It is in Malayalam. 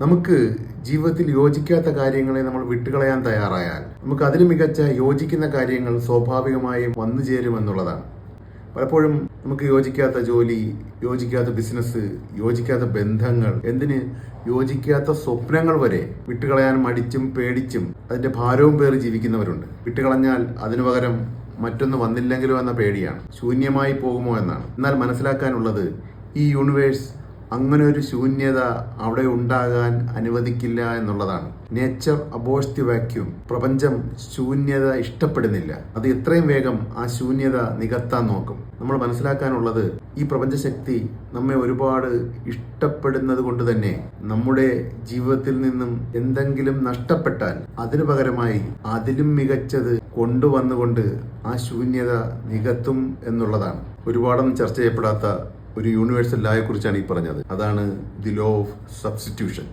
നമുക്ക് ജീവിതത്തിൽ യോജിക്കാത്ത കാര്യങ്ങളെ നമ്മൾ വിട്ടുകളയാൻ തയ്യാറായാൽ നമുക്ക് അതിന് മികച്ച യോജിക്കുന്ന കാര്യങ്ങൾ സ്വാഭാവികമായും വന്നു ചേരുമെന്നുള്ളതാണ് പലപ്പോഴും നമുക്ക് യോജിക്കാത്ത ജോലി യോജിക്കാത്ത ബിസിനസ് യോജിക്കാത്ത ബന്ധങ്ങൾ എന്തിന്? യോജിക്കാത്ത സ്വപ്നങ്ങൾ വരെ വിട്ടുകളയാൻ മടിച്ചും പേടിച്ചും അതിന്റെ ഭാരവും പേറി ജീവിക്കുന്നവരുണ്ട്. വിട്ടുകളഞ്ഞാൽ അതിനു പകരം മറ്റൊന്ന് വന്നില്ലെങ്കിലോ എന്ന പേടിയാണ്. ശൂന്യമായി പോകുമോ എന്നാണ്. എന്നാൽ മനസ്സിലാക്കാനുള്ളത് ഈ യൂണിവേഴ്സ് അങ്ങനെ ഒരു ശൂന്യത അവിടെ ഉണ്ടാകാൻ അനുവദിക്കില്ല എന്നുള്ളതാണ്. നേച്ചർ അബോഷ് ദി വാക്യൂം പ്രപഞ്ചം ശൂന്യത ഇഷ്ടപ്പെടുന്നില്ല. അത് എത്രയും വേഗം ആ ശൂന്യത നികത്താൻ നോക്കും. നമ്മൾ മനസ്സിലാക്കാനുള്ളത് ഈ പ്രപഞ്ചശക്തി നമ്മെ ഒരുപാട് ഇഷ്ടപ്പെടുന്നത് കൊണ്ട് തന്നെ നമ്മുടെ ജീവിതത്തിൽ നിന്നും എന്തെങ്കിലും നഷ്ടപ്പെട്ടാൽ അതിനു പകരമായി അതിലും മികച്ചത് കൊണ്ടുവന്നുകൊണ്ട് ആ ശൂന്യത നികത്തും എന്നുള്ളതാണ്. ഒരുപാടൊന്നും ചർച്ച ചെയ്യപ്പെടാത്ത ഒരു യൂണിവേഴ്സൽ ലായെക്കുറിച്ചാണ് ഈ പറഞ്ഞത്. അതാണ് ദി ലോ ഓഫ് സബ്സ്റ്റിറ്റ്യൂഷൻ